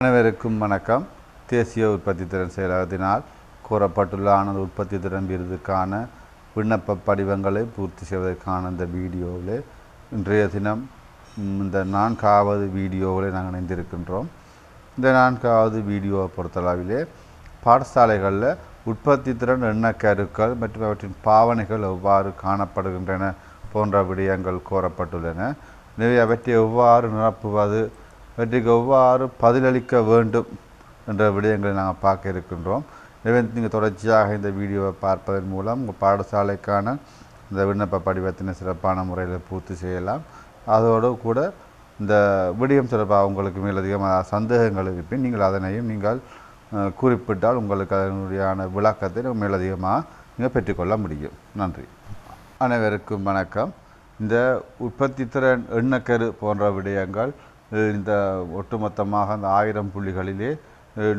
அனைவருக்கும் வணக்கம். தேசிய உற்பத்தி திறன் செயலகத்தினால் கூறப்பட்டுள்ள ஆனந்த உற்பத்தி திறன் விருதுக்கான விண்ணப்ப படிவங்களை பூர்த்தி செய்வதற்கான இந்த வீடியோவில் இன்றைய தினம் இந்த நான்காவது வீடியோவில் நாங்கள் இணைந்திருக்கின்றோம். இந்த நான்காவது வீடியோவை பொறுத்தளவிலே பாடசாலைகளில் உற்பத்தி திறன் எண்ணக்கருக்கள் மற்றும் அவற்றின் பாவனைகள் எவ்வாறு காணப்படுகின்றன போன்ற விடயங்கள் கோரப்பட்டுள்ளன எனவே அவற்றை எவ்வாறு நிரப்புவது அவற்றுக்கு எவ்வாறு பதிலளிக்க வேண்டும் என்ற விடயங்களை நாங்கள் பார்க்க இருக்கின்றோம். எனவே நீங்கள் தொடர்ச்சியாக இந்த வீடியோவை பார்ப்பதன் மூலம் உங்கள் பாடசாலைக்கான இந்த விண்ணப்ப படிவத்தினை சிறப்பான முறையில் பூர்த்தி செய்யலாம். அதோடு கூட இந்த விடயம் தொடர்பாக உங்களுக்கு மேலதிகமாக சந்தேகங்கள் இருப்பின் நீங்கள் அதனையும் நீங்கள் குறிப்பிட்டால் உங்களுக்கு அதனுடையான விளக்கத்தை மேலதிகமாக நீங்கள் பெற்றுக்கொள்ள முடியும். நன்றி. அனைவருக்கும் வணக்கம். இந்த உற்பத்தி திறன் எண்ணக்கரு போன்ற விடயங்கள் இந்த ஒட்டுமொத்தமாக அந்த ஆயிரம் புள்ளிகளிலே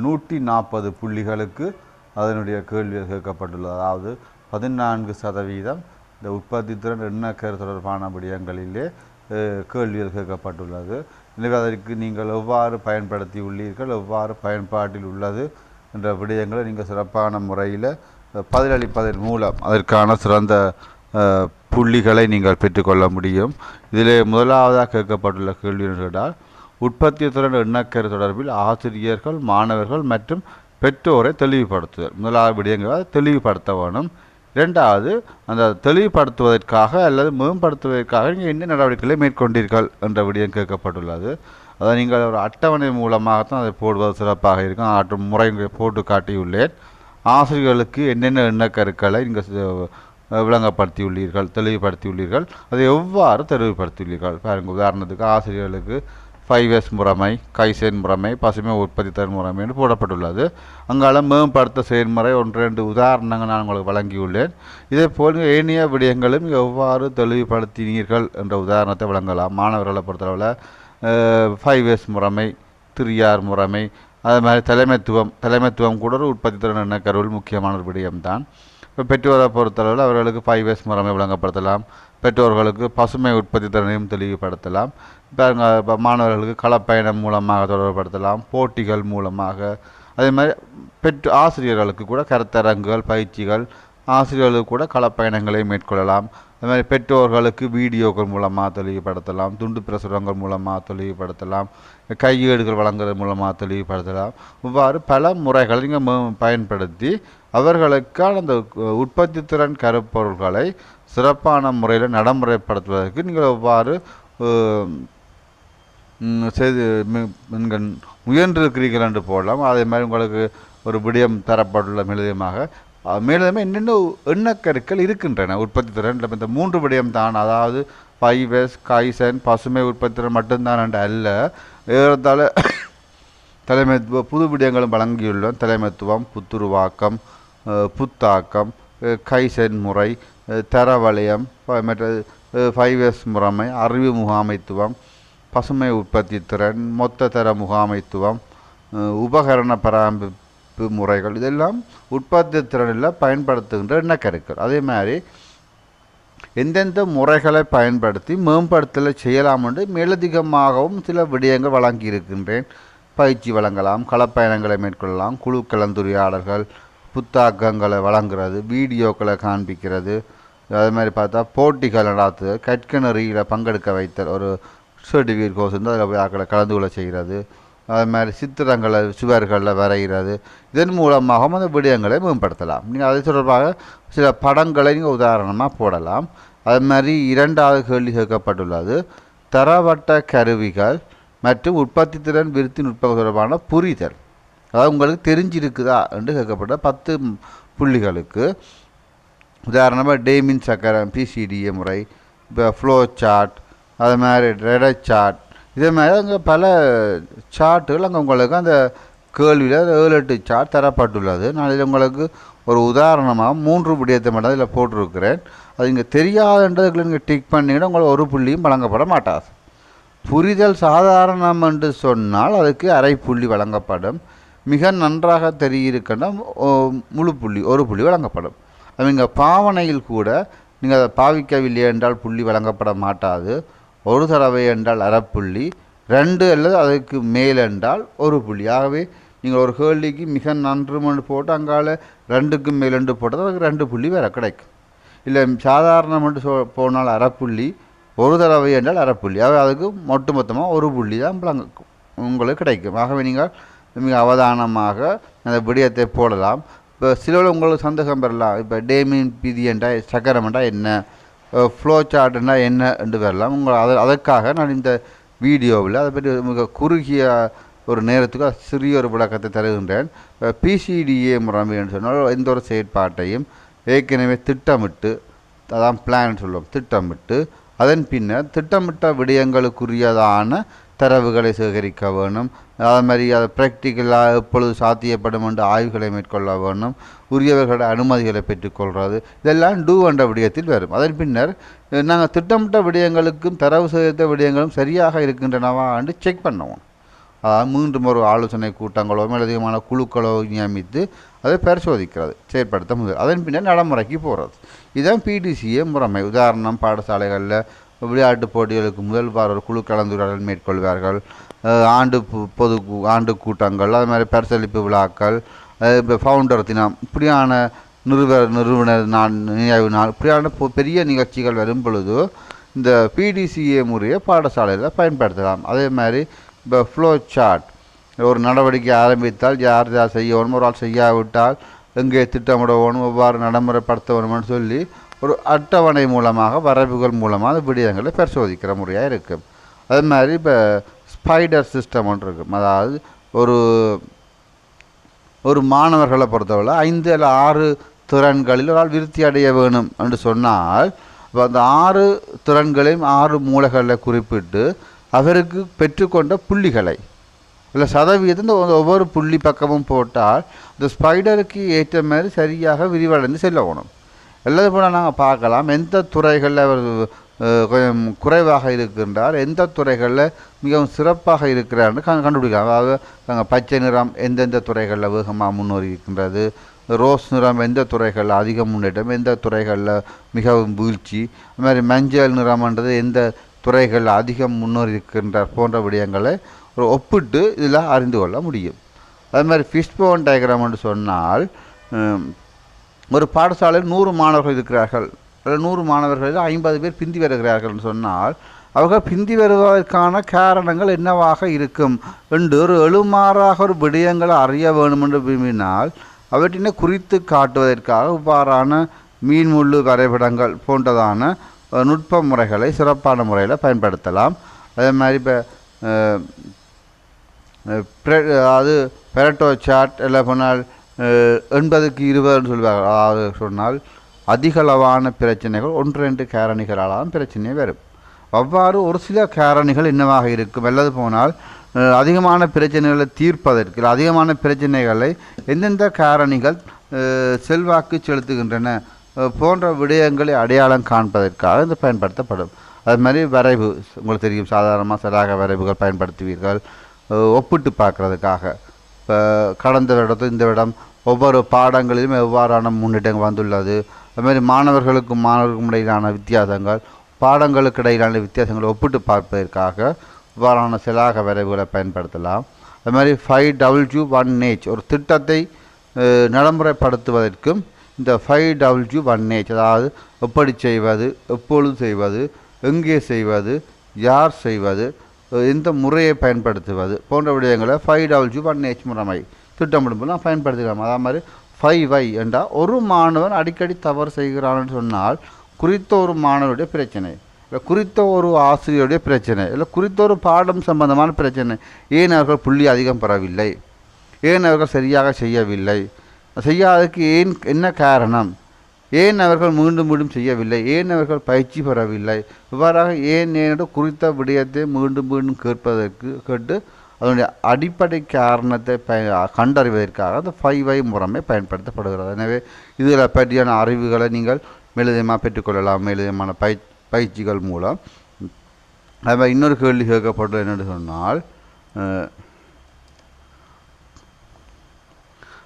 நூற்றி நாற்பது புள்ளிகளுக்கு அதனுடைய கேள்வி கேட்கப்பட்டுள்ளது. அதாவது பதினான்கு சதவீதம் இந்த உற்பத்தி திறன் எண்ணக்கர் தொடர்பான விடயங்களிலே கேள்விகள் கேட்கப்பட்டுள்ளது. எனவே அதற்கு நீங்கள் எவ்வாறு பயன்படுத்தி உள்ளீர்கள் எவ்வாறு பயன்பாட்டில் உள்ளது என்ற விடயங்களை நீங்கள் சிறப்பான முறையில் பதிலளிப்பதன் மூலம் அதற்கான சிறந்த புள்ளிகளை நீங்கள் பெற்றுக்கொள்ள முடியும். இதில் முதலாவதாக கேட்கப்பட்டுள்ள கேள்வி என்றால் உற்பத்தி திறன் எண்ணக்கரு தொடர்பில் ஆசிரியர்கள் மாணவர்கள் மற்றும் பெற்றோரை தெளிவுபடுத்துதல். முதலாவது விடயங்கள் தெளிவுபடுத்த வேணும். இரண்டாவது அந்த தெளிவுபடுத்துவதற்காக அல்லது மேம்படுத்துவதற்காக நீங்கள் என்ன நடவடிக்கைகளை மேற்கொண்டீர்கள் என்ற விடயம் கேட்கப்பட்டுள்ளது. அதை நீங்கள் ஒரு அட்டவணை மூலமாகத்தான் அதை போடுவது சிறப்பாக இருக்கும். ஆற்றும் முறை போட்டு காட்டியுள்ளேன். ஆசிரியர்களுக்கு என்னென்ன எண்ணக்கருக்களை நீங்கள் விளங்கப்படுத்தியுள்ளீர்கள் தெளிவுபடுத்தியுள்ளீர்கள். அதை எவ்வாறு தெளிவுபடுத்தியுள்ளீர்கள்? பாருங்கள் உதாரணத்துக்கு ஆசிரியர்களுக்கு ஃபைவ் எஸ் முறைமை கைசேன் முறைமை பசுமை உற்பத்தி தரும் முறைமை என்று போடப்பட்டுள்ளது. அங்கால மேம்படுத்த செயல்முறை ஒன்று ரெண்டு உதாரணங்கள் நான் உங்களுக்கு வழங்கியுள்ளேன். இதே போல் ஏனைய விடயங்களும் எவ்வாறு தெளிவுபடுத்தினீர்கள் என்ற உதாரணத்தை வழங்கலாம். மாணவர்களை பொறுத்தளவில் ஃபைவ் எஸ் முறைமை திரியார் முறைமை அது மாதிரி தலைமைத்துவம் தலைமைத்துவம் கூட ஒரு உற்பத்தி திறன் எண்ண கருவில் முக்கியமான ஒரு விடயம்தான். இப்போ பெற்றோரை பொறுத்தளவில் அவர்களுக்கு ஃபைவ் வயஸ் முறைமை வழங்கப்படுத்தலாம் பெற்றோர்களுக்கு பசுமை உற்பத்தி திறனையும் தெளிவுபடுத்தலாம். இப்போ இப்போ மாணவர்களுக்கு களப்பயணம் மூலமாக தொடர்படுத்தலாம் போட்டிகள் மூலமாக. அதே மாதிரி பெற்று ஆசிரியர்களுக்கு கூட கருத்தரங்குகள் பயிற்சிகள் ஆசிரியர்களுக்கு கூட களப்பயணங்களை மேற்கொள்ளலாம். அது மாதிரி பெற்றோர்களுக்கு வீடியோக்கள் மூலமாக தெளிவுபடுத்தலாம். துண்டு பிரசுரங்கள் மூலமாக தெளிவுபடுத்தலாம். கையேடுகள் வழங்குறது மூலமாக தெளிவுபடுத்தலாம். இவ்வாறு பல முறைகளை நீங்கள் பயன்படுத்தி அவர்களுக்கான அந்த உற்பத்தி திறன் கருப்பொருள்களை சிறப்பான முறையில் நடைமுறைப்படுத்துவதற்கு நீங்கள் எவ்வாறு செய்து நீங்கள் முயன்றிருக்கிறீர்கள் என்று போடலாம். அதே மாதிரி உங்களுக்கு ஒரு விடயம் தரப்பட்டுள்ள மேலதிகமாக மேலுமே மேலதிகமாக என்னென்ன எண்ணக்கருக்கள் இருக்கின்றன உற்பத்தி திறன் இந்த மூன்று விடயம் தான் அதாவது பைவெஸ் காய்சன் பசுமை உற்பத்தி திறன் மட்டும்தான் என்று அல்ல ஏறத்தாழ தலைமைத்துவ புது விடயங்களும் வழங்கியுள்ளோம். தலைமைத்துவம் புத்துருவாக்கம் புத்தாக்கம் அஹ், கைசென் முறை தரவளையம் மற்றது ஃபைவ் எஸ் முறைமை அறிவு முகாமைத்துவம் பசுமை உற்பத்தி திறன் மொத்த தர முகாமைத்துவம் உபகரண பராமரிப்பு முறைகள் இதெல்லாம் உற்பத்தி திறனில் பயன்படுத்துகின்ற எண்ணக்கருக்கள் அதே மாதிரி எந்தெந்த முறைகளை பயன்படுத்தி மேம்படுத்தலை செய்யலாம் என்று மேலதிகமாகவும் சில விடயங்கள் வழங்கியிருக்கின்றேன் பயிற்சி வழங்கலாம் களப்பயணங்களை மேற்கொள்ளலாம் குழு கலந்துரையாடல்கள் புத்தாக்கங்களை வழங்குறது வீடியோக்களை காண்பிக்கிறது. அதே மாதிரி பார்த்தா போட்டிகள் நடாத்துறது கற்கனறியில் பங்கெடுக்க வைத்தல் ஒரு சர்டிஃபிகேட் கோர்ஸ் வந்து அதில் போய் ஆக்களை கலந்து கொள்ள செய்கிறது. அது மாதிரி சித்திரங்களை சுவர்களில் வரைகிறது. இதன் மூலமாகவும் அந்த விடயங்களை மேம்படுத்தலாம். நீங்கள் அது தொடர்பாக சில படங்களை நீங்கள் உதாரணமாக போடலாம். அது மாதிரி இரண்டாவது கேள்வி கேட்கப்பட்டுள்ளது. தரவட்ட கருவிகள் மற்றும் உற்பத்தி திறன் விருத்தி நுட்பங்கள் தொடர்பான புரிதல். அதாவது உங்களுக்கு தெரிஞ்சிருக்குதா என்று கேட்கப்பட்ட பத்து புள்ளிகளுக்கு. உதாரணமாக டேமின் சக்கரம் பிசிடிஏ முறை இப்போ ஃப்ளோ சார்ட் அது மாதிரி ரெட சார்ட் இதே மாதிரி அங்கே பல சார்ட்டுகள் அங்கே உங்களுக்கு அந்த கேள்வியில் ஏழு எட்டு சார்ட் தரப்பட்டுள்ளது. நான் இதில் உங்களுக்கு ஒரு உதாரணமாக மூன்று விடயத்தை மட்டும் இதில் போட்டிருக்கிறேன். அது இங்கே தெரியாதுன்றதுக்குள்ள நீங்கள் டிக் பண்ணிங்கன்னா உங்களுக்கு ஒரு புள்ளியும் வழங்கப்பட மாட்டாது. புரிதல் சாதாரணம் என்று சொன்னால் அதுக்கு அரை புள்ளி வழங்கப்படும். மிக நன்றாக தெரியிருக்கின்ற முழு புள்ளி ஒரு புள்ளி வழங்கப்படும். அவங்க பாவனையில் கூட நீங்கள் அதை பாவிக்கவில்லை என்றால் புள்ளி வழங்கப்பட மாட்டாது. ஒரு தடவை என்றால் அறப்புள்ளி ரெண்டு அல்லது அதுக்கு மேல் என்றால் ஒரு புள்ளி. ஆகவே நீங்கள் ஒரு கேள்விக்கு மிக நன்றுமென்று போட்டு அங்கால ரெண்டுக்கும் மேலெண்டு போட்டால் அதுக்கு ரெண்டு புள்ளி வேறு கிடைக்கும். இல்லை சாதாரணமென்று சொ போனால் அறப்புள்ளி ஒரு தடவை என்றால் அறப்புள்ளி ஆகவே அதுக்கு மொட்டு மொத்தமாக ஒரு புள்ளி தான் உங்களுக்கு கிடைக்கும். ஆகவே நீங்கள் மிக அவதானமாக அந்த விடயத்தை போடலாம். இப்போ சிலவில் உங்களுக்கு சந்தேகம் பெறலாம் இப்போ டேமின் பிதி என்றால் சக்கரம் என்றால் என்ன? ஃப்ளோ சார்ட்னா என்ன என்று வரலாம். உங்கள் அதை அதற்காக நான் இந்த வீடியோவில் அதை பற்றி மிக குறுகிய ஒரு நேரத்துக்கு சிறிய ஒரு விளக்கத்தை தருகின்றேன். பிசிடிஏ முறைமை என்று சொன்னால் எந்த ஒரு செயற்பாட்டையும் ஏற்கனவே திட்டமிட்டு அதான் பிளான் சொல்லுவோம் திட்டமிட்டு அதன் பின்னர் திட்டமிட்ட விடயங்களுக்குரியதான தரவுகளை சேகரிக்க வேணும் அது மாதிரி அது ப்ராக்டிக்கலாக எப்பொழுது சாத்தியப்படும் என்று ஆய்வுகளை மேற்கொள்ள வேணும் உரியவர்களோட அனுமதிகளை பெற்றுக்கொள்வது இதெல்லாம் டூ என்ற விடயத்தில் வரும். அதன் பின்னர் நாங்கள் திட்டமிட்ட விடயங்களுக்கும் தரவு சேகரித்த விடயங்களும் சரியாக இருக்கின்றனவா என்று செக் பண்ணுவோம். அதாவது மீண்டும் ஒரு ஆலோசனை கூட்டங்களோ மேலதிகமான குழுக்களோ நியமித்து அதை பரிசோதிக்கிறது செயற்படுத்த முதல் அதன் பின்னர் நடைமுறைக்கு போகிறது. இதுதான் பிடிசிஏ முறைமை. உதாரணம் பாடசாலைகளில் விளையாட்டு போட்டிகளுக்கு முதல் வார குழு கலந்துரையாடல் மேற்கொள்வார்கள். ஆண்டு பொது ஆண்டு கூட்டங்கள் அது மாதிரி பரிசளிப்பு விழாக்கள் இப்போ ஃபவுண்டர் தினம் இப்படியான நிறுவ நிறுவனர் நாள் நினைவு நாள் இப்படியான பெரிய நிகழ்ச்சிகள் வரும் பொழுது இந்த பிடிசிஏ முறையை பாடசாலையில் பயன்படுத்தலாம். அதே மாதிரி இப்போ ஃப்ளோ சார்ட் ஒரு நடவடிக்கை ஆரம்பித்தால் யார் யார் செய்யணும் ஒரு ஆள் செய்யாவிட்டால் எங்கே திட்டமிட வேணும் எவ்வாறு நடைமுறைப்படுத்த வேணும்னு சொல்லி ஒரு அட்டவணை மூலமாக வரைவுகள் மூலமாக அந்த விடயங்களை பரிசோதிக்கிற முறையாக இருக்கும். அதே மாதிரி இப்போ ஸ்பைடர் சிஸ்டம் ஒன்று இருக்கும். அதாவது ஒரு ஒரு மாணவர்களை பொறுத்தவரை ஐந்து அல்ல ஆறு திறன்களில் ஒரு ஆள் விருத்தி அடைய வேணும் என்று சொன்னால் இப்போ அந்த ஆறு திறன்களையும் ஆறு மூலைகளில் குறிப்பிட்டு அவருக்கு பெற்றுக்கொண்ட புள்ளிகளை இல்லை சதவீதம் இந்த ஒவ்வொரு புள்ளி பக்கமும் போட்டால் இந்த ஸ்பைடருக்கு ஏற்ற மாதிரி சரியாக விரிவடைந்து செல்லணும். எல்லாது போல நாங்கள் பார்க்கலாம். எந்த துறைகளில் அவர் கொஞ்சம் குறைவாக இருக்கின்றார் எந்த துறைகளில் மிகவும் சிறப்பாக இருக்கிறார்னு கண்டுபிடிக்கலாம். அதாவது நாங்கள் பச்சை நிறம் எந்தெந்த துறைகளில் வேகமாக முன்னேறி இருக்கின்றது ரோஸ் நிறம் எந்த துறைகளில் அதிக முன்னேற்றம் எந்த துறைகளில் மிகவும் வீழ்ச்சி அது மாதிரி மஞ்சள் நிறம்ன்றது எந்த துறைகளில் அதிகம் முன்னேறி இருக்கின்றார் போன்ற விடயங்களை ஒரு ஒப்பிட்டு இதில் அறிந்து கொள்ள முடியும். அது மாதிரி ஃபிஷ்போன் டயக்ராம்னு சொன்னால் ஒரு பாடசாலையில் நூறு மாணவர்கள் இருக்கிறார்கள். அதில் நூறு மாணவர்களில் ஐம்பது பேர் பிந்தி வருகிறார்கள்னு சொன்னால் அவர்கள் பிந்தி வருவதற்கான காரணங்கள் என்னவாக இருக்கும் என்று ஒரு எழுமாறாக ஒரு விடயங்களை அறிய வேண்டும் என்று விரும்பினால் அவற்றினை குறித்து காட்டுவதற்காக இவ்வாறான மீன்முள்ளு வரைபடங்கள் போன்றதான நுட்ப முறைகளை சிறப்பான முறையில் பயன்படுத்தலாம். அதே மாதிரி இப்போ அது பெரட்டோ சாட் இல்லை போனால் எண்பதுக்கு இருபதுன்னு சொல்லுவாங்க. அதாவது சொன்னால் அதிகளவான பிரச்சனைகள் ஒன்று ரெண்டு காரணிகளால் பிரச்சனையே வரும். அவ்வாறு ஒரு சில காரணிகள் என்னவாக இருக்கும். அல்லது போனால் அதிகமான பிரச்சனைகளை தீர்ப்பதற்கு அதிகமான பிரச்சனைகளை எந்தெந்த காரணிகள் செல்வாக்கு செலுத்துகின்றன போன்ற விடயங்களை அடையாளம் காண்பதற்காக இது பயன்படுத்தப்படும். அது மாதிரி வரைவு உங்களுக்கு தெரியும் சாதாரணமாக சராக வரைவுகள் பயன்படுத்துவீர்கள் ஒப்பிட்டு பார்க்குறதுக்காக. கடந்த வருடத்தும் இந்த வருடம் ஒவ்வொரு பாடங்களிலும் எவ்வாறான முன்னேற்றங்கள் வந்துள்ளது? அது மாதிரி மாணவர்களுக்கும் மாணவர்களுக்கும் இடையிலான வித்தியாசங்கள் பாடங்களுக்கு இடையிலான வித்தியாசங்களை ஒப்பிட்டு பார்ப்பதற்காக இவ்வாறான சிலாக வரைவுகளை பயன்படுத்தலாம். அது மாதிரி ஃபைவ் டபுள்யூ ஒன் ஏஜ் ஒரு திட்டத்தை நடைமுறைப்படுத்துவதற்கும் இந்த ஃபைவ் டபுள்யூ ஒன் ஏஜ் அதாவது எப்படி செய்வது எப்பொழுது செய்வது எங்கே செய்வது யார் செய்வது எந்த முறையை பயன்படுத்துவது போன்ற விடயங்களை ஃபைவ் டபுள்யூ ஒன் ஹெச் முறைமை திட்டமிடும்போது பயன்படுத்திக்கலாம். அதே மாதிரி ஃபைவ் வை என்றால் ஒரு மாணவன் அடிக்கடி தவறு செய்கிறான்னு சொன்னால் குறித்த ஒரு மாணவருடைய பிரச்சனை இல்லை குறித்த ஒரு ஆசிரியருடைய பிரச்சனை இல்லை குறித்த ஒரு பாடம் சம்பந்தமான பிரச்சனை. ஏன் அவர்கள் புள்ளி அதிகம் பெறவில்லை? ஏன் அவர்கள் சரியாக செய்யவில்லை? செய்யாததுக்கு ஏன் என்ன காரணம்? ஏன் அவர்கள் மீண்டும் மீண்டும் செய்யவில்லை? ஏன் அவர்கள் பயிற்சி பெறவில்லை? இவ்வாறாக ஏன் ஏனோட குறித்த விடயத்தை மீண்டும் மீண்டும் கேட்பதற்கு கேட்டு அதனுடைய அடிப்படை காரணத்தை பய கண்டறிவதற்காக அந்த ஃபைவ் ஐ முறைமை பயன்படுத்தப்படுகிறது. எனவே இதில் பற்றியான அறிவுகளை நீங்கள் மேலதிகமாக பெற்றுக்கொள்ளலாம். மேலதிகமான பய பயிற்சிகள் மூலம். அது மாதிரி இன்னொரு கேள்வி கேட்கப்பட்டது என்னென்னு சொன்னால்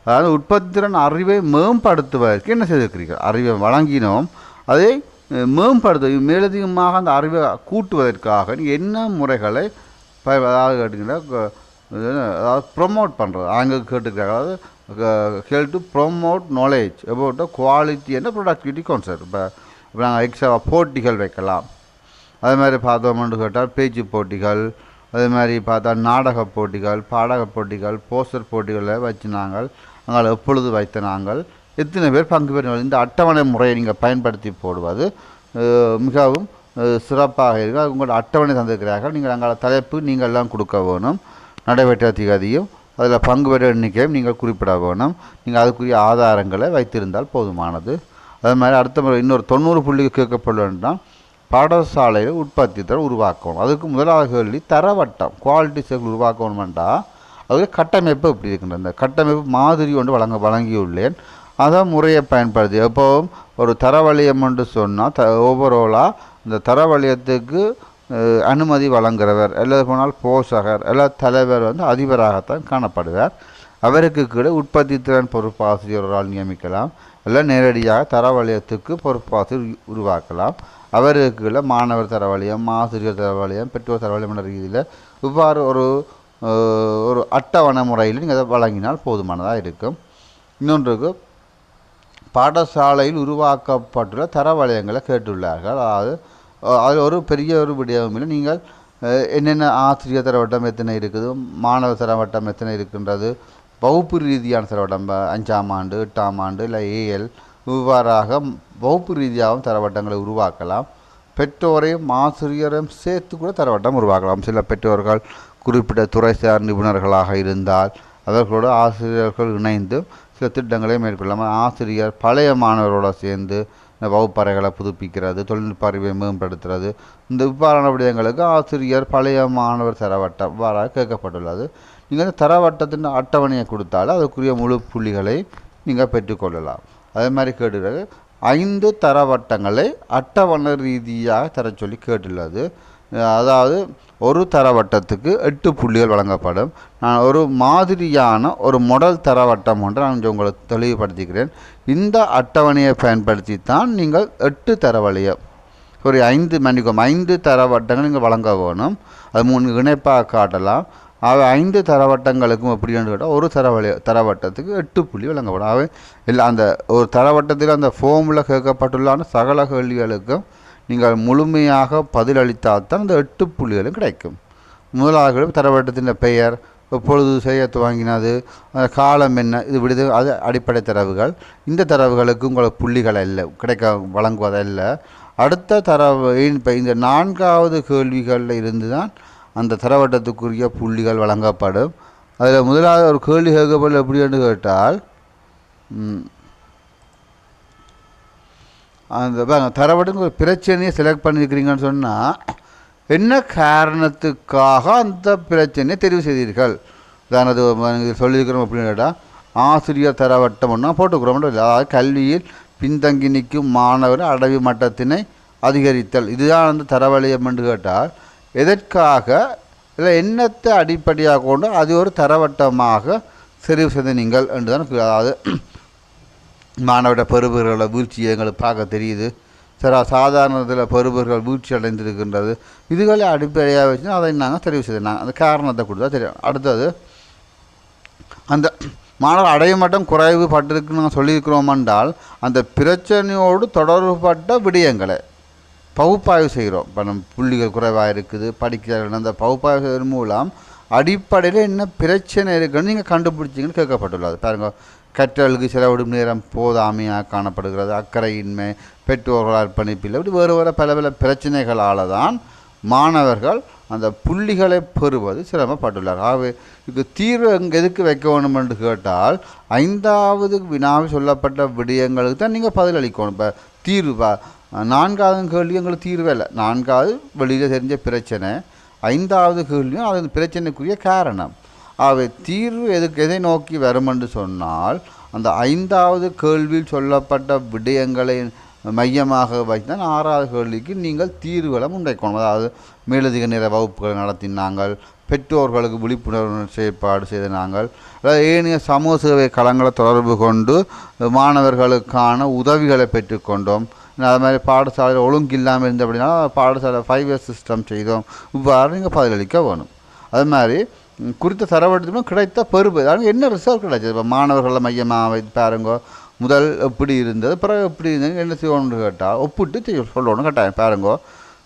அதாவது அதாவது உற்பத்தித்திறன் அறிவை மேம்படுத்துவதற்கு என்ன செய்திருக்கிறீர்கள்? அறிவை வழங்கினோம். அதை மேம்படுத்த மேலதிகமாக அந்த அறிவை கூட்டுவதற்காக என்ன முறைகளை ப- அதாவது கேட்டிங்கன்னா அதாவது ப்ரொமோட் பண்ணுறது அங்கே கேட்டுக்கிறாங்க அதாவது help to promote knowledge about quality and productivity concept இப்போ இப்போ நாங்கள் எக்ஸ்ட்ரா போட்டிகள் வைக்கலாம். அதே மாதிரி பார்த்தோம்னு கேட்டால் பேச்சு போட்டிகள் அதே மாதிரி பார்த்தா நாடக போட்டிகள் பாடக போட்டிகள் போஸ்டர் போட்டிகளை வச்சு நாங்கள் நாங்கள் எப்பொழுது வைத்த நாங்கள் எத்தனை பேர் பங்கு பெறுங்கள் இந்த அட்டவணை முறையை நீங்கள் பயன்படுத்தி போடுவது மிகவும் சிறப்பாக இருக்கும். உங்களோட அட்டவணை தந்திருக்கிறார்கள். நீங்கள் அங்கே தலைப்பு நீங்கள் எல்லாம் கொடுக்க வேணும். நடைபெற்ற திகதியும் அதில் பங்கு பெற்ற எண்ணிக்கையும் நீங்கள் குறிப்பிட வேணும். நீங்கள் அதுக்குரிய ஆதாரங்களை வைத்திருந்தால் போதுமானது. அதே மாதிரி அடுத்த முறை இன்னொரு தொண்ணூறு புள்ளிக்கு கேட்கப்படணும்னா பாடசாலையில் உற்பத்தி தர உருவாக்கணும். அதுக்கு முதலாக சொல்லி தரவட்டம் குவாலிட்டி செக் உருவாக்கணுமெண்டா அதாவது கட்டமைப்பு இப்படி இருக்கின்ற அந்த கட்டமைப்பு மாதிரி ஒன்று வழங்க வழங்கியுள்ளேன். அதான் முறையை பயன்படுத்தி. எப்போவும் ஒரு தரவழியம் என்று சொன்னால் த ஓவராலாக இந்த தரவழியத்துக்கு அனுமதி வழங்குறவர் அல்லது போனால் போஷகர் அல்லது தலைவர் வந்து அதிபராகத்தான் காணப்படுவார். அவருக்கு கீழே உற்பத்தி திறன் பொறுப்பாசிரியரால் நியமிக்கலாம். இல்லை நேரடியாக தரவழியத்துக்கு பொறுப்பாசிரியர் உருவாக்கலாம். அவருக்கு கீழே மாணவர் தரவழியம் ஆசிரியர் தரவழியம் பெற்றோர் தரவழியம் என்ற ரீதியில் இவ்வாறு ஒரு ஒரு அட்டவணை முறையில் நீங்கள் அதை வழங்கினால் போதுமானதாக இருக்கும். இன்னொன்றுக்கு பாடசாலையில் உருவாக்கப்பட்டுள்ள தரவளையங்களை கேட்டுள்ளார்கள். அதாவது அதில் ஒரு பெரிய ஒரு விடயம் இல்லை. நீங்கள் என்னென்ன ஆசிரியர் தரவட்டம் எத்தனை இருக்குது மாணவர் தரவட்டம் எத்தனை இருக்கின்றது வகுப்பு ரீதியான தரவட்டம் அஞ்சாம் ஆண்டு எட்டாம் ஆண்டு இல்லை ஏஎல் இவ்வாறாக வகுப்பு ரீதியாகவும் தரவட்டங்களை உருவாக்கலாம். பெற்றோரையும் ஆசிரியரையும் சேர்த்து கூட தரவட்டம் உருவாக்கலாம். சில பெற்றோர்கள் குறிப்பிட்ட துறைசார் நிபுணர்களாக இருந்தால் அவர்களோடு ஆசிரியர்கள் இணைந்து சில திட்டங்களை மேற்கொள்ளலாம். ஆசிரியர் பழைய மாணவரோடு சேர்ந்து இந்த வகுப்பறைகளை புதுப்பிக்கிறது தொழில்நுட்ப அறிவை மேம்படுத்துறது. இந்த இவ்வாறான விடயங்களுக்கு ஆசிரியர் பழைய மாணவர் தரவட்டம் இவ்வாறாக கேட்கப்பட்டுள்ளது. நீங்கள் இந்த தரவட்டத்தின் அட்டவணையை கொடுத்தாலும் அதுக்குரிய முழு புள்ளிகளை நீங்கள் பெற்றுக்கொள்ளலாம் அதே மாதிரி கேட்டுக்கிறது ஐந்து தரவட்டங்களை அட்டவணை ரீதியாக தர சொல்லி கேட்டுள்ளது. அதாவது ஒரு தரவட்டத்துக்கு எட்டு புள்ளிகள் வழங்கப்படும். நான் ஒரு மாதிரியான ஒரு மொடல் தரவட்டம் ஒன்று நான் உங்களுக்கு தெளிவுபடுத்திக்கிறேன். இந்த அட்டவணையை பயன்படுத்தி தான் நீங்கள் எட்டு தரவழியம் ஒரு ஐந்து மன்னிக்கும் ஐந்து தரவட்டங்கள் நீங்கள் வழங்க வேணும். அது மூணு இணைப்பாக காட்டலாம். அவை ஐந்து தரவட்டங்களுக்கும் எப்படின்னு கேட்டால் ஒரு தரவழி தரவட்டத்துக்கு எட்டு புள்ளி வழங்கப்படும். அவை இல்லை அந்த ஒரு தரவட்டத்தில் அந்த ஃபோமில் கேட்கப்பட்டுள்ள சகல கேள்விகளுக்கும் நீங்கள் முழுமையாக பதிலளித்தால் தான் அந்த எட்டு புள்ளிகளும் கிடைக்கும். முதலாக தரவட்டத்தின் பெயர் எப்பொழுது செய்ய துவங்கினது காலம் என்ன இது விடுது அது அடிப்படை தரவுகள். இந்த தரவுகளுக்கு உங்களுக்கு புள்ளிகள் அல்ல கிடைக்க வழங்குவதல்ல அடுத்த தரவு இப்போ இந்த நான்காவது கேள்விகளில் இருந்து தான் அந்த தரவட்டத்துக்குரிய புள்ளிகள் வழங்கப்படும். அதில் முதலாவது ஒரு கேள்வி கேட்கப்படல எப்படின்னு கேட்டால் அந்த தரவடுங்கிற பிரச்சனையை செலக்ட் பண்ணியிருக்கிறீங்கன்னு சொன்னால் என்ன காரணத்துக்காக அந்த பிரச்சனையை தெரிவு செய்தீர்கள்? உதாரணத்துக்கு சொல்லியிருக்கிறோம் அப்படின்னு கேட்டால் ஆசிரியர் தரவட்டம் ஒன்றா போட்டுக்கிறோம். அதாவது கல்வியில் பின்தங்கி நிற்கும் மாணவர் அடவி மட்டத்தினை அதிகரித்தல். இதுதான் அந்த தரவழியம் என்று கேட்டால் எதற்காக இல்லை என்னத்தை அடிப்படையாக கொண்டு அது ஒரு தரவட்டமாக தெரிவு செய்த நீங்கள் என்று தான் அதாவது மாணவர்கிட்ட பெறுபவர்களோட வீழ்ச்சி எங்களுக்கு பார்க்க தெரியுது. சில சாதாரணத்தில் பெறுபவர்கள் வீழ்ச்சி அடைந்திருக்கின்றது. இதுகளை அடிப்படையாக வச்சு அதை நாங்கள் தெரிவு செய்தோம் நாங்கள் அந்த காரணத்தை கொடுத்தா தெரியும். அடுத்தது அந்த மாணவர் அடைய மட்டம் குறைவு பட்டிருக்குன்னு நாங்கள் சொல்லியிருக்கிறோம் என்றால் அந்த பிரச்சனையோடு தொடர்புபட்ட விடயங்களை பகுப்பாய்வு செய்கிறோம். இப்போ நம்ம புள்ளிகள் குறைவாக இருக்குது படிக்கிறார்கள் அந்த பகுப்பாய்வு செய்வதன் மூலம் அடிப்படையில் என்ன பிரச்சனை இருக்குன்னு நீங்கள் கண்டுபிடிச்சிங்கன்னு கேட்கப்பட்டுள்ளது. பாருங்க கற்றலுக்கு செலவிடும் நேரம் போதாமையாக காணப்படுகிறது. அக்கறையின்மை பெற்றோர்கள் அர்ப்பணிப்பில்லை இப்படி வேறு வேறு பல பல பிரச்சனைகளால் தான் மாணவர்கள் அந்த புள்ளிகளை பெறுவது சிரமப்பட்டுள்ளார். ஆகவே இதுக்கு தீர்வு எங்கே எதுக்கு வைக்க வேணும் என்று கேட்டால் ஐந்தாவது வினாவில் சொல்லப்பட்ட விடயங்களுக்கு தான் நீங்கள் பதிலளிக்கணும் இப்போ தீர்வு நான்காவது கேள்வி எங்களுக்கு தீர்வே இல்லை. நான்காவது வெளியில் தெரிஞ்ச பிரச்சனை ஐந்தாவது கேள்வியும் அது பிரச்சனைக்குரிய காரணம். ஆகவே தீர்வு எதுக்கு எதை நோக்கி வரும் என்று சொன்னால் அந்த ஐந்தாவது கேள்வியில் சொல்லப்பட்ட விடயங்களை மையமாக வைத்தான் ஆறாவது கேள்விக்கு நீங்கள் தீர்வுகளை முன்வைக்கணும். அதாவது மேலதிக நிற வகுப்புகளை நடத்தினாங்கள் பெற்றோர்களுக்கு விழிப்புணர்வு செயற்பாடு செய்த நாங்கள் ஏனைய சமூக சேவை களங்களை தொடர்பு கொண்டு மாணவர்களுக்கான உதவிகளை பெற்றுக்கொண்டோம். அது மாதிரி பாடசாலையில் ஒழுங்கு இல்லாமல் இருந்த அப்படின்னா பாடசாலை ஃபைவ் இயர் சிஸ்டம் செய்தோம். இவ்வாறு நீங்கள் பதிலளிக்க வேணும். அது மாதிரி குறித்த தரவட்டத்திலும் கிடைத்த பெருப்பு அதனால் என்ன ரிசல்ட் கிடைச்சது இப்போ மாணவர்களை மையமாக வைத்து பாருங்க முதல் எப்படி இருந்தது? பிறகு எப்படி இருந்தது? என்ன செய்யணும்னு கேட்டால் ஒப்பிட்டு செய்ய சொல்லணும் கேட்டாங்க பாருங்க.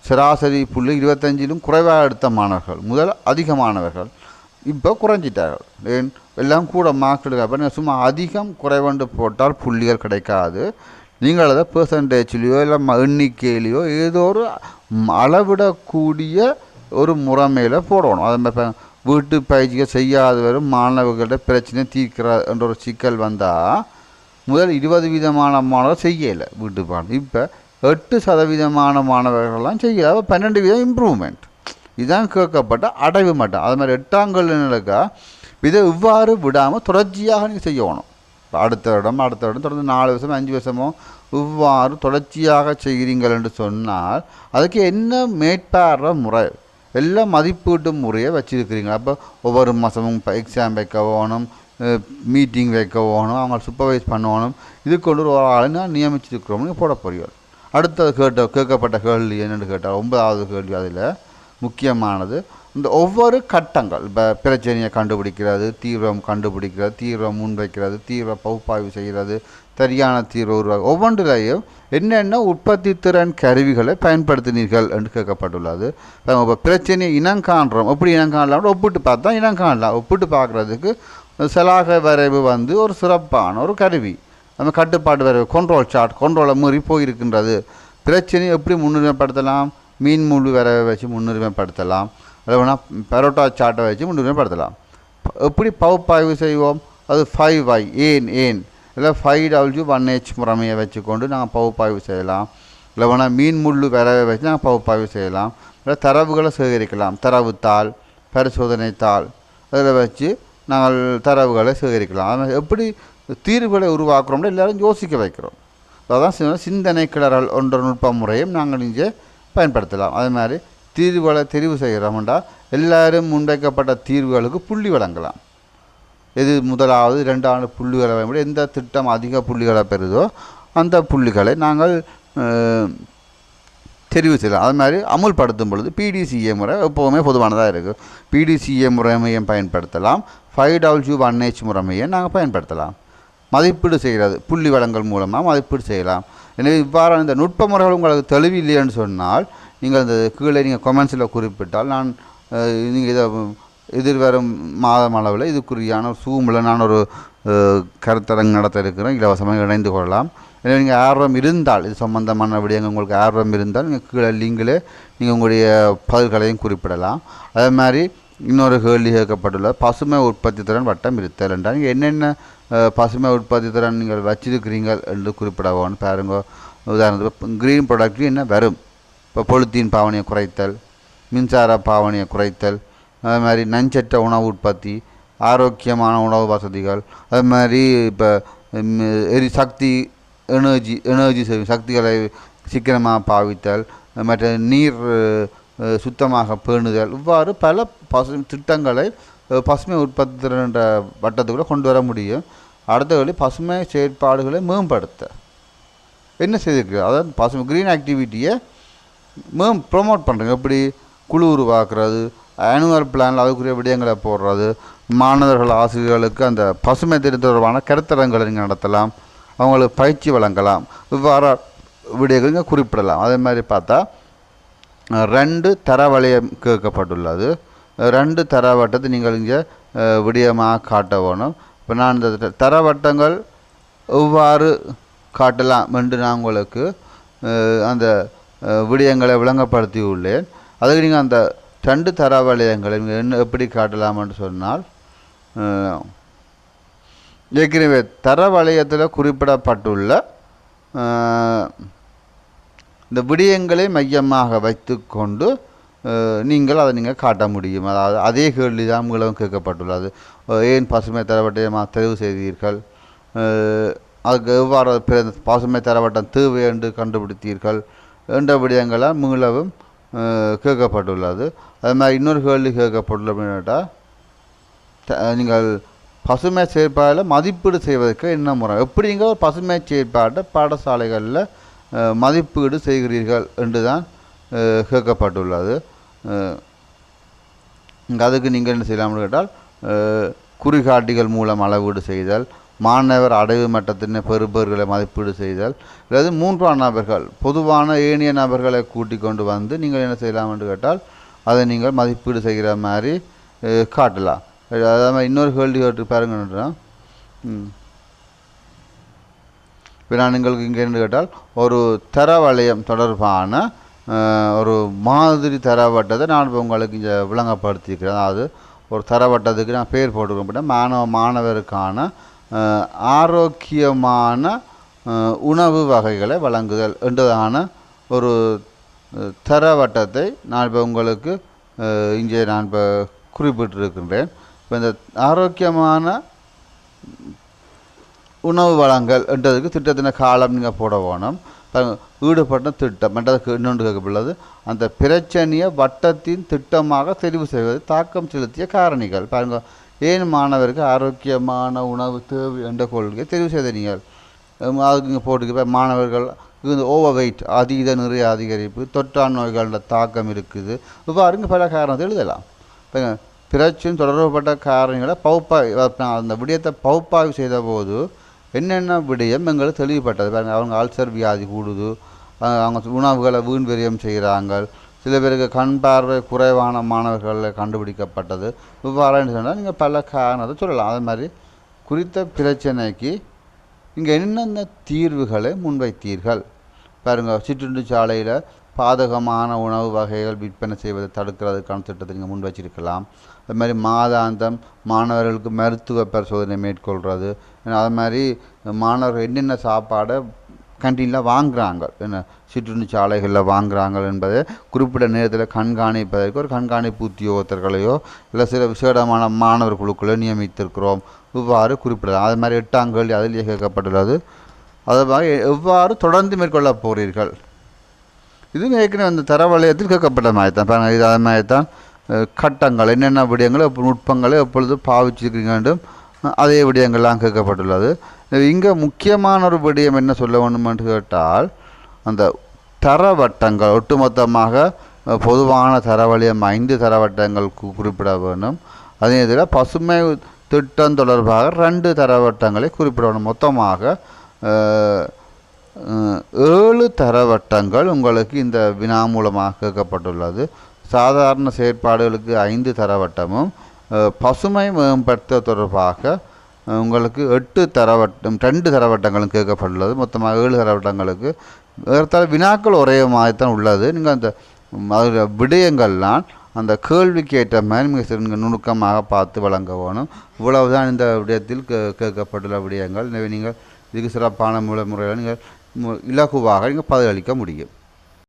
சராசரி புள்ளி இருபத்தஞ்சிலும் குறைவாக எடுத்த மாணவர்கள். முதல் அதிக மாணவர்கள் இப்போ குறைஞ்சிட்டார்கள். ஏன்? எல்லாம் கூட மார்க் எடுக்க சும்மா அதிகம் குறைவண்டு போட்டால் புள்ளிகள் கிடைக்காது. நீங்கள் அதை பெர்சன்டேஜ்லேயோ இல்லை எண்ணிக்கையிலையோ ஏதோ ஒரு அளவிடக்கூடிய ஒரு முறைமையில் போடணும். அது மாதிரி வீட்டு பயிற்சிகள் செய்யாதவரும் மாணவர்கள்ட்ட பிரச்சனை தீர்க்கிறார் என்ற ஒரு சிக்கல் வந்தால் முதல் இருபது விதமான மாணவர் செய்யலை வீட்டு பாடம். இப்போ எட்டு சதவீதமான மாணவர்கள்லாம் செய்யல. பன்னெண்டு வீதம் இம்ப்ரூவ்மெண்ட் இதுதான் கேட்கப்பட்ட அடைவு மட்டும். அது மாதிரி எட்டாங்கல் நிலைக்கா இதை இவ்வாறு விடாமல் தொடர்ச்சியாக நீங்கள் செய்யணும். அடுத்த இடம் அடுத்த இடம் தொடர்ந்து நாலு வருஷம் அஞ்சு வருஷமோ இவ்வாறு தொடர்ச்சியாக செய்கிறீங்கள் என்று சொன்னால் அதுக்கு என்ன மேற்பார்ற முறை? எல்லாம் மதிப்பீட்டு முறையை வச்சுருக்கிறீங்களா அப்போ ஒவ்வொரு மாதமும் எக்ஸாம் வைக்க வேணும் மீட்டிங் வைக்க வேணும் அவங்கள சூப்பர்வைஸ் பண்ணணும். இதுக்கு கொண்டு ஒரு ஆளை நான் நியமிச்சிருக்கிறோம்னு போட போகிறீர்கள் அடுத்தது கேட்ட கேட்கப்பட்ட கேள்வி என்னென்னு கேட்டால் ஒன்பதாவது கேள்வி அதில் முக்கியமானது. இந்த ஒவ்வொரு கட்டங்கள் இப்போ பிரச்சனையை கண்டுபிடிக்கிறது தீவிரம் கண்டுபிடிக்கிறது தீவிரம் முன்வைக்கிறது தீவிர பகுப்பாய்வு செய்கிறது சரியான தீர்வு உருவாக ஒவ்வொன்றிலையும் என்னென்ன உற்பத்தி திறன் கருவிகளை பயன்படுத்தினீர்கள் என்று கேட்கப்பட்டுள்ளது. இப்போ பிரச்சனையை இனம் காண்றோம். எப்படி இனம் காணலாம் ஒப்பிட்டு பார்த்தா இனம் காணலாம். ஒப்பிட்டு பார்க்குறதுக்கு செலாக வரைவு வந்து ஒரு சிறப்பான ஒரு கருவி. நம்ம கட்டுப்பாடு வரைவு கொண்ட்ரோல் சார்ட் கண்ட்ரோலை மீறி போயிருக்கின்றது. பிரச்சனையை எப்படி முன்னுரிமைப்படுத்தலாம்? மீன் முழு வரைவை வச்சு முன்னுரிமைப்படுத்தலாம். அதை வேணால் பரோட்டா சார்ட்டை வச்சு முன்னுரிமைப்படுத்தலாம். எப்படி பகுப்பாய்வு செய்வோம்? அது ஃபைவ் ஐ ஏன் ஏன்? இல்லை ஃபைவ் டபுள்யூ ஒன் ஹெச் முறைமையை வச்சுக்கொண்டு நாங்கள் பகுப்பாய்வு செய்யலாம். இல்லை வேணால் மீன் முள்ளு விரவை வச்சு நாங்கள் பகுப்பாய்வு செய்யலாம். இல்லை தரவுகளை சேகரிக்கலாம். தரவுத்தாள் பரிசோதனை தாள் அதில் வச்சு நாங்கள் தரவுகளை சேகரிக்கலாம். அது மாதிரி எப்படி தீர்வுகளை உருவாக்குறோம்னு எல்லாரும் யோசிக்க வைக்கிறோம். அதான் சின்ன- சிந்தனை கிளறல் என்ற நுட்ப முறையும் நாங்கள் இங்கே பயன்படுத்தலாம். அது மாதிரி தீர்வுகளை தெரிவு செய்கிறோம்டா எல்லாரும் முன்வைக்கப்பட்ட தீர்வுகளுக்கு புள்ளி வழங்கலாம். எது முதலாவது இரண்டாவது புள்ளிகளை விட எந்த திட்டம் அதிக புள்ளிகளை பெறுதோ அந்த புள்ளிகளை நாங்கள் தெரிவு செய்யலாம். அது மாதிரி அமுல்படுத்தும் பொழுது பிடிசிஏ முறை எப்போவுமே பொதுவானதாக இருக்குது பிடிசிஏ முறைமையும் பயன்படுத்தலாம். ஃபைவ் டபுள்யூ ஒன் ஹெச் முறைமையை நாங்கள் பயன்படுத்தலாம். மதிப்பீடு செய்கிறது புள்ளி வளங்கள் மூலமாக மதிப்பீடு செய்யலாம். எனவே இவ்வாறான இந்த நுட்ப முறைகள் உங்களுக்கு தெளிவில்லைன்னு சொன்னால் நீங்கள் இந்த கீழே நீங்கள் கொமெண்ட்ஸில் குறிப்பிட்டால் நான் நீங்கள் இதை எதிர்வரும் மாதம் அளவில் இதுக்குரியான ஒரு சூமில் நான் ஒரு கருத்தரங்கு நடத்த இருக்கிறேன் இலவசமாக இணைந்து கொள்ளலாம். எனவே நீங்கள் ஆர்வம் இருந்தால் இது சம்பந்தமான விடயங்கள் உங்களுக்கு ஆர்வம் இருந்தால் நீங்கள் கீழே லிங்கில் நீங்கள் உங்களுடைய பதில்களையும் குறிப்பிடலாம். அதே மாதிரி இன்னொரு கேள்வி கேட்கப்பட்டுள்ள பசுமை உற்பத்தி திறன் வட்டம் இருத்தல் என்றால் நீங்கள் என்னென்ன பசுமை உற்பத்தி திறன் நீங்கள் வச்சிருக்கிறீங்கள் என்று குறிப்பிடவோன்னு பாருங்க. உதாரணத்துக்கு க்ரீன் ப்ராடக்ட் என்ன வரும்? இப்போ பொலித்தீன் பாவனையை குறைத்தல் மின்சார பாவனையை குறைத்தல் அது மாதிரி நஞ்சற்ற உணவு உற்பத்தி ஆரோக்கியமான உணவு வசதிகள் அது மாதிரி இப்போ எரி சக்தி எனர்ஜி எனர்ஜி சக்திகளை சீக்கிரமாக பாவித்தல் மற்ற நீர் சுத்தமாக பேணுதல் இவ்வாறு பல பசு திட்டங்களை பசுமை உற்பத்தி திறன் என்ற வட்டத்துக்குள்ளே கொண்டு வர முடியும். அடுத்த வழி பசுமை செயற்பாடுகளை மேம்படுத்த. என்ன செய்திருக்கு அதாவது பசுமை க்ரீன் ஆக்டிவிட்டியை மேம் ப்ரொமோட் பண்ணுறேங்க எப்படி? குழு உருவாக்குறது ஆனுவல் பிளானில் அதுக்குரிய விடயங்களை போடுறது மாணவர்கள் ஆசிரியர்களுக்கு அந்த பசுமை தெரிந்த தொடர்பான கருத்தரங்களை நீங்கள் நடத்தலாம் அவங்களுக்கு பயிற்சி வழங்கலாம் இவ்வாறு விடயங்கள் இங்கே குறிப்பிடலாம். அதே மாதிரி பார்த்தா ரெண்டு தர வளையம் கேட்கப்பட்டுள்ளது. ரெண்டு தரவட்டத்தை நீங்கள் இங்கே விடயமாக காட்ட வேணும். இப்போ நான் இந்த தரவட்டங்கள் எவ்வாறு காட்டலாம் என்று நான் உங்களுக்கு அந்த விடயங்களை விளங்கப்படுத்தி உள்ளேன் அதுக்கு நீங்கள் அந்த ரெண்டு தரவளையங்களை என்ன எப்படி காட்டலாம் என்று சொன்னால் ஏற்கனவே தர வளையத்தில் குறிப்பிடப்பட்டுள்ள இந்த விடயங்களை மையமாக வைத்துக்கொண்டு கொண்டு நீங்கள் அதை நீங்கள் காட்ட முடியும். அதாவது அதே கேள்வி தான் உங்களும் கேட்கப்பட்டுள்ளது ஏன் பசுமை தரவட்டமாக தெரிவு செய்தீர்கள்? அதுக்கு எவ்வாறு பிற- பசுமை தரவட்டம் தேவை என்று கண்டுபிடித்தீர்கள்? என்ற விடயங்களை மீளவும் கேட்கப்பட்டுள்ளது அது மாதிரி இன்னொரு கேள்வி கேட்கப்பட்டுள்ள அப்படின்னாட்டா நீங்கள் பசுமை செயற்பாடில் மதிப்பீடு செய்வதற்கு என்ன முறை எப்படிங்க ஒரு பசுமை செயற்பாட்டை பாடசாலைகளில் மதிப்பீடு செய்கிறீர்கள் என்று தான் கேட்கப்பட்டுள்ளது அதுக்கு நீங்கள் என்ன செய்யலாம்னு கேட்டால் குறிகாட்டிகள் மூலம் அளவீடு செய்தல் மாணவர் அடைவு மட்டத்தின் பெறுபவர்களை மதிப்பீடு செய்தல் அல்லது மூன்றாம் நபர்கள் பொதுவான ஏனைய நபர்களை கூட்டிக் கொண்டு வந்து நீங்கள் என்ன செய்யலாம் என்று கேட்டால் அதை நீங்கள் மதிப்பீடு செய்கிற மாதிரி காட்டலாம். அதே மாதிரி இன்னொரு கேள்வி கேட்டு பாருங்கன்னா இப்போ நான் உங்களுக்கு இங்கே இருந்து கேட்டால் ஒரு தர வளையம் தொடர்பான அஹ், ஒரு மாதிரி தரவட்டத்தை நான் இப்போ உங்களுக்கு இங்கே விளங்கப்படுத்திக்கிறேன் அதாவது ஒரு தரவட்டத்துக்கு நான் பேர் போட்டுருக்கேன். அப்படின்னா மாணவ மாணவருக்கான ஆரோக்கியமான உணவு வகைகளை வழங்குதல் என்றதான ஒரு தரவட்டத்தை நான் இப்போ உங்களுக்கு இங்கே நான் இப்போ குறிப்பிட்டிருக்கின்றேன். இப்போ இந்த ஆரோக்கியமான உணவு வழங்கல் என்றதுக்கு திட்டத்தின காலம் நீங்கள் போட வேணும். ஈடுபட்ட திட்டம். மற்றதுக்கு இன்னொன்று கேட்கப்பட்டுள்ளது அந்த பிரச்சனையை வட்டத்தின் திட்டமாக தெரிவு செய்வது தாக்கம் செலுத்திய காரணிகள். பாருங்க ஏன் மாணவருக்கு ஆரோக்கியமான உணவு தேவை என்ற கொள்கை தெரிவு செய்த நீங்கள் அதுக்கு இங்கே போட்டுக்க மாணவர்கள் இது ஓவர் வெயிட் அதீத நிறைய அதிகரிப்பு தொற்றா நோய்களோட தாக்கம் இருக்குது. இவ்வாறு இங்கே பல காரணத்தை எழுதலாம். இப்போ பிரச்சனை தொடர்புபட்ட காரணிகளை பகுப்பாய் அந்த விடயத்தை பகுப்பாய்வு செய்த போது என்னென்ன விடயம் எங்களுக்கு தெளிவுபட்டது. பாருங்க அவங்க அல்சர் வியாதி கூடுது. அவங்க உணவுகளை வீண் விரயம் செய்கிறாங்க. சில பேருக்கு கண் பார்வை குறைவான மாணவர்களில் கண்டுபிடிக்கப்பட்டது. இவ்வாறு சொன்னால் நீங்கள் பல காரணத்தை சொல்லலாம். அது மாதிரி குறித்த பிரச்சனைக்கு இங்கே என்னென்ன தீர்வுகளை முன்வைத்தீர்கள்? பாருங்கள் சிற்றுண்டு சாலையில் பாதகமான உணவு வகைகள் விற்பனை செய்வதை தடுக்கிறதுக்கான திட்டத்தை நீங்கள் முன் வச்சிருக்கலாம். அது மாதிரி மாதாந்தம் மாணவர்களுக்கு மருத்துவ பரிசோதனை மேற்கொள்கிறது அது மாதிரி மாணவர்கள் என்னென்ன சாப்பாடை கண்டீனில் வாங்குகிறாங்க என்ன சிற்றுண்டி சாலைகளில் வாங்குறாங்க என்பதை குறிப்பிட்ட நேரத்தில் கண்காணிப்பதற்கு ஒரு கண்காணிப்பு உத்தியோகத்தர்களையோ இல்லை சில விசேடமான மாணவர் குழுக்களோ நியமித்திருக்கிறோம். இவ்வாறு குறிப்பிடலாம். அது மாதிரி எட்டாம் கேள்வி அதிலேயே கேட்கப்பட்டுள்ளது. அது மாதிரி எவ்வாறு தொடர்ந்து மேற்கொள்ள போகிறீர்கள் இதுவும் ஏற்கனவே அந்த தரவளையத்தில் கேட்கப்பட்ட மாதிரி தான் பாருங்க, இது அது மாதிரி தான் கட்டங்கள் என்னென்ன விடயங்களோ நுட்பங்களை எப்பொழுது பாவிச்சிருக்கீங்க வேண்டும் அதே விடயங்கள்லாம் கேட்கப்பட்டுள்ளது இங்கே முக்கியமான ஒரு விடயம் என்ன சொல்ல வேண்டும் என்று கேட்டால் அந்த தரவட்டங்கள் ஒட்டுமொத்தமாக பொதுவான தரவழியம் ஐந்து தரவட்டங்கள் குறிப்பிட வேண்டும் அதே இதில் பசுமை திட்டம் தொடர்பாக ரெண்டு தரவட்டங்களை குறிப்பிட வேண்டும் மொத்தமாக ஏழு தரவட்டங்கள் உங்களுக்கு இந்த வினா மூலமாக கேட்கப்பட்டுள்ளது. சாதாரண செயற்பாடுகளுக்கு ஐந்து தரவட்டமும் பசுமை மேம்படுத்த தொடர்பாக உங்களுக்கு எட்டு தரவட்டம் ரெண்டு தரவட்டங்களும் கேட்கப்பட்டுள்ளது. மொத்தமாக ஏழு தரவட்டங்களுக்கு. ஏறத்தாழ வினாக்கள் ஒரே மாதிரி தான் உள்ளது. நீங்கள் அந்த அதில் விடயங்கள்லாம் அந்த கேள்விக்கு ஏற்ற மாதிரி மிக சிறு நுணுக்கமாக பார்த்து வழங்க வேணும். இவ்வளவுதான் இந்த விடயத்தில் கே கேட்கப்பட்டுள்ள விடயங்கள். எனவே நீங்கள் இதுக்கு சிறப்பான முறை முறையில் நீங்கள் இலகுவாக நீங்கள் பதிலளிக்க முடியும்.